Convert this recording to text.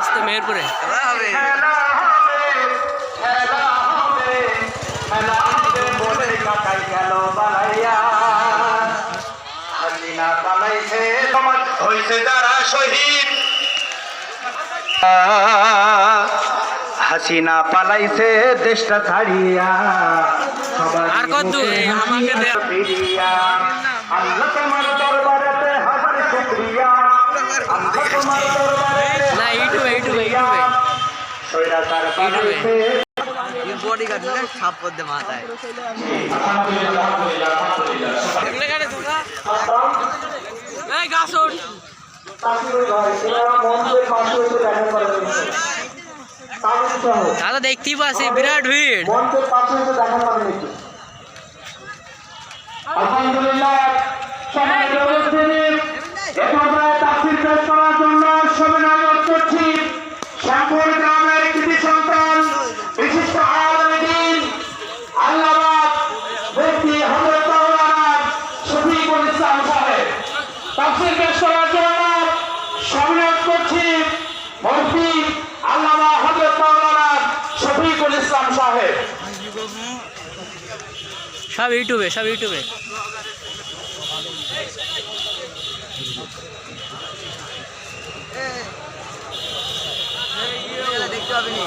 আসতে মেহেরপুরে। হইছে শহীদ হাসিনা পালাইছে দেশটা ছাড়িয়া। আর কত আমাকে। আল্লাহ তোমার দরবারেতে হাজার শুকরিয়া। আল্লাহ তোমার দরবারেতে বডি গার্ড না সাপ পদ্মে মাথায়। দাদা দেখতেই পাচ্ছি বিরাট ভিড় আলহামদুলিল্লাহ সব ইউটিউবে সব ইউটিউবে দেখতে হবে নি